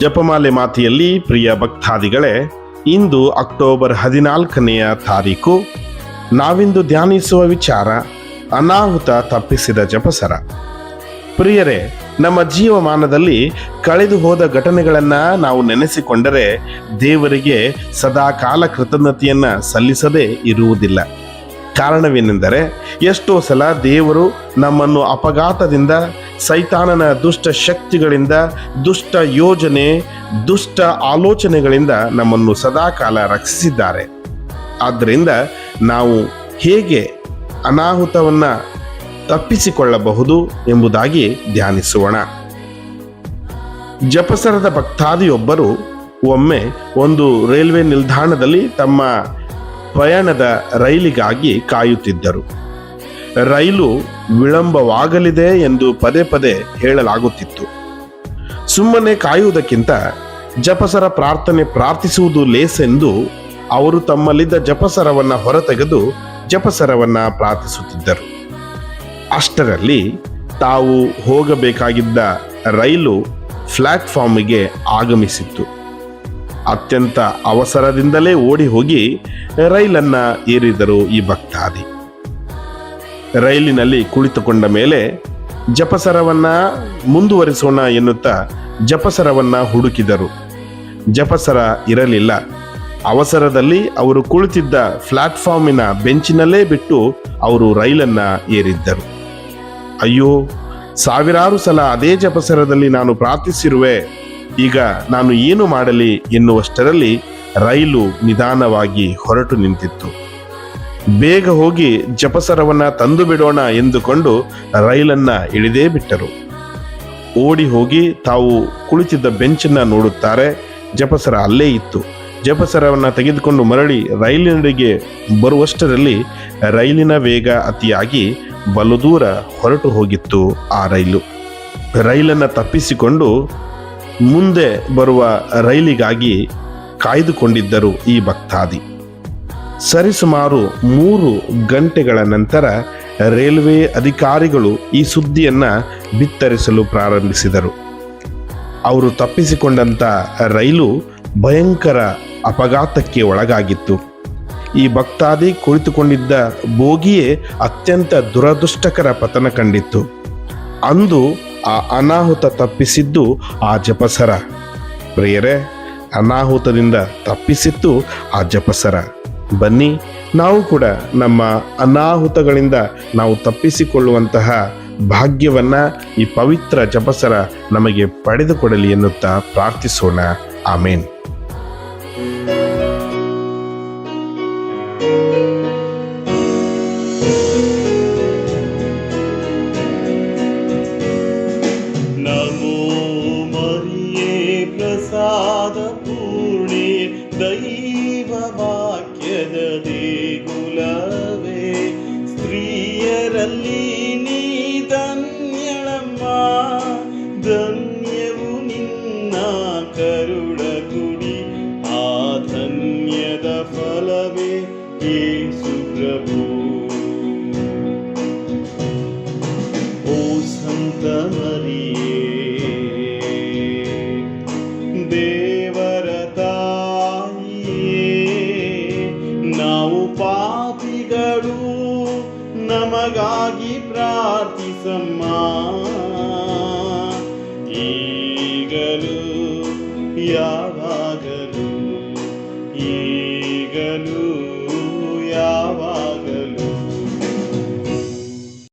ಜಪಮಾಲೆ ಮಾತೆಯಲ್ಲಿ ಪ್ರಿಯ ಭಕ್ತಾದಿಗಳೇ, ಇಂದು October ಹದಿನಾಲ್ಕನೆಯ ತಾರೀಕು, ನಾವಿಂದು ಧ್ಯಾನಿಸುವ ವಿಚಾರ, ಅನಾಹುತ ತಪ್ಪಿಸಿದ ಜಪಸರ. ಪ್ರಿಯರೇ, ನಮ್ಮ ಜೀವಮಾನದಲ್ಲಿ ಕಳೆದು ಹೋದ ಘಟನೆಗಳನ್ನು ನಾವು ನೆನೆಸಿಕೊಂಡರೆ ದೇವರಿಗೆ ಸದಾ ಕಾಲ ಕೃತಜ್ಞತೆಯನ್ನು ಸಲ್ಲಿಸದೇ ಇರುವುದಿಲ್ಲ. ಕಾರಣವೇನೆಂದರೆ, ಎಷ್ಟೋ ಸಲ ದೇವರು ನಮ್ಮನ್ನು ಅಪಘಾತದಿಂದ ಸೈತಾನನ ದುಷ್ಟ ಶಕ್ತಿಗಳಿಂದ, ದುಷ್ಟ ಯೋಜನೆ, ದುಷ್ಟ ಆಲೋಚನೆಗಳಿಂದ ನಮ್ಮನ್ನು ಸದಾಕಾಲ ರಕ್ಷಿಸಿದ್ದಾರೆ. ಆದ್ದರಿಂದ ನಾವು ಹೇಗೆ ಅನಾಹುತವನ್ನು ತಪ್ಪಿಸಿಕೊಳ್ಳಬಹುದು ಎಂಬುದಾಗಿ ಧ್ಯಾನಿಸೋಣ. ಜಪಸರದ ಭಕ್ತಾದಿಯೊಬ್ಬರು ಒಮ್ಮೆ ಒಂದು ರೈಲ್ವೆ ನಿಲ್ದಾಣದಲ್ಲಿ ತಮ್ಮ ಪ್ರಯಾಣದ ರೈಲಿಗಾಗಿ ಕಾಯುತ್ತಿದ್ದರು. ರೈಲು ವಿಳಂಬವಾಗಲಿದೆ ಎಂದು ಪದೇ ಪದೇ ಹೇಳಲಾಗುತ್ತಿತ್ತು. ಸುಮ್ಮನೆ ಕಾಯುವುದಕ್ಕಿಂತ ಜಪಸರ ಪ್ರಾರ್ಥನೆ ಪ್ರಾರ್ಥಿಸುವುದು ಲೇಸೆಂದು ಅವರು ತಮ್ಮಲ್ಲಿದ್ದ ಜಪಸರವನ್ನು ಹೊರತೆಗೆದು ಜಪಸರವನ್ನ ಪ್ರಾರ್ಥಿಸುತ್ತಿದ್ದರು. ಅಷ್ಟರಲ್ಲಿ ತಾವು ಹೋಗಬೇಕಾಗಿದ್ದ ರೈಲು ಪ್ಲಾಟ್ಫಾರ್ಮಿಗೆ ಆಗಮಿಸಿತ್ತು. ಅತ್ಯಂತ ಅವಸರದಿಂದಲೇ ಓಡಿ ಹೋಗಿ ರೈಲನ್ನ ಏರಿದರು ಈ ಭಕ್ತಾದಿ. ರೈಲಿನಲ್ಲಿ ಕುಳಿತುಕೊಂಡ ಮೇಲೆ ಜಪಸರವನ್ನ ಮುಂದುವರಿಸೋಣ ಎನ್ನುತ್ತಾ ಜಪಸರವನ್ನ ಹುಡುಕಿದರು. ಜಪಸರ ಇರಲಿಲ್ಲ. ಅವಸರದಲ್ಲಿ ಅವರು ಕುಳಿತಿದ್ದ ಪ್ಲಾಟ್ಫಾರ್ಮಿನ ಬೆಂಚಿನಲ್ಲೇ ಬಿಟ್ಟು ಅವರು ರೈಲನ್ನ ಏರಿದ್ದರು. ಅಯ್ಯೋ, ಸಾವಿರಾರು ಸಲ ಅದೇ ಜಪಸರದಲ್ಲಿ ನಾನು ಪ್ರಾರ್ಥಿಸಿರುವೆ. ಈಗ ನಾನು ಏನು ಮಾಡಲಿ ಎನ್ನುವಷ್ಟರಲ್ಲಿ ರೈಲು ನಿಧಾನವಾಗಿ ಹೊರಟು ನಿಂತಿತ್ತು. ಬೇಗ ಹೋಗಿ ಜಪಸರವನ್ನ ತಂದು ಬಿಡೋಣ ಎಂದುಕೊಂಡು ರೈಲನ್ನ ಇಳಿದೇ ಬಿಟ್ಟರು. ಓಡಿ ಹೋಗಿ ತಾವು ಕುಳಿತಿದ್ದ ಬೆಂಚನ್ನ ನೋಡುತ್ತಾರೆ. ಜಪಸರ ಅಲ್ಲೇ ಇತ್ತು. ಜಪಸರವನ್ನ ತೆಗೆದುಕೊಂಡು ಮರಳಿ ರೈಲಿನಡೆಗೆ ಬರುವಷ್ಟರಲ್ಲಿ ರೈಲಿನ ವೇಗ ಅತಿಯಾಗಿ ಬಲು ದೂರ ಹೊರಟು ಹೋಗಿತ್ತು ಆ ರೈಲು. ರೈಲನ್ನು ತಪ್ಪಿಸಿಕೊಂಡು ಮುಂದೆ ಬರುವ ರೈಲಿಗಾಗಿ ಕಾಯ್ದುಕೊಂಡಿದ್ದರು ಈ ಭಕ್ತಾದಿ. ಸರಿಸುಮಾರು ಮೂರು ಗಂಟೆಗಳ ನಂತರ ರೈಲ್ವೆ ಅಧಿಕಾರಿಗಳು ಈ ಸುದ್ದಿಯನ್ನು ಬಿತ್ತರಿಸಲು ಪ್ರಾರಂಭಿಸಿದರು. ಅವರು ತಪ್ಪಿಸಿಕೊಂಡಂಥ ರೈಲು ಭಯಂಕರ ಅಪಘಾತಕ್ಕೆ ಒಳಗಾಗಿತ್ತು. ಈ ಭಕ್ತಾದಿ ಕುಳಿತುಕೊಂಡಿದ್ದ ಬೋಗಿಯೇ ಅತ್ಯಂತ ದುರದೃಷ್ಟಕರ ಪತನ ಕಂಡಿತ್ತು. ಅಂದು ಆ ಅನಾಹುತ ತಪ್ಪಿಸಿದ್ದು ಆ ಜಪಸರ. ಪ್ರಿಯರೇ, ಅನಾಹುತದಿಂದ ತಪ್ಪಿಸಿತ್ತು ಆ ಜಪಸರ. ಬನ್ನಿ, ನಾವು ಕೂಡ ನಮ್ಮ ಅನಾಹುತಗಳಿಂದ ನಾವು ತಪ್ಪಿಸಿಕೊಳ್ಳುವಂತಹ ಭಾಗ್ಯವನ್ನ ಈ ಪವಿತ್ರ ಜಪಸರ ನಮಗೆ ಪಡೆದುಕೊಡಲಿ ಎನ್ನುತ್ತಾ ಪ್ರಾರ್ಥಿಸೋಣ. ಆಮೇನ್. ನಮೋ ಸ್ತ್ರೀಯರಲ್ಲಿ ప్రార్థిసమ్మా. ఈగలు యావాగలు ఈగలు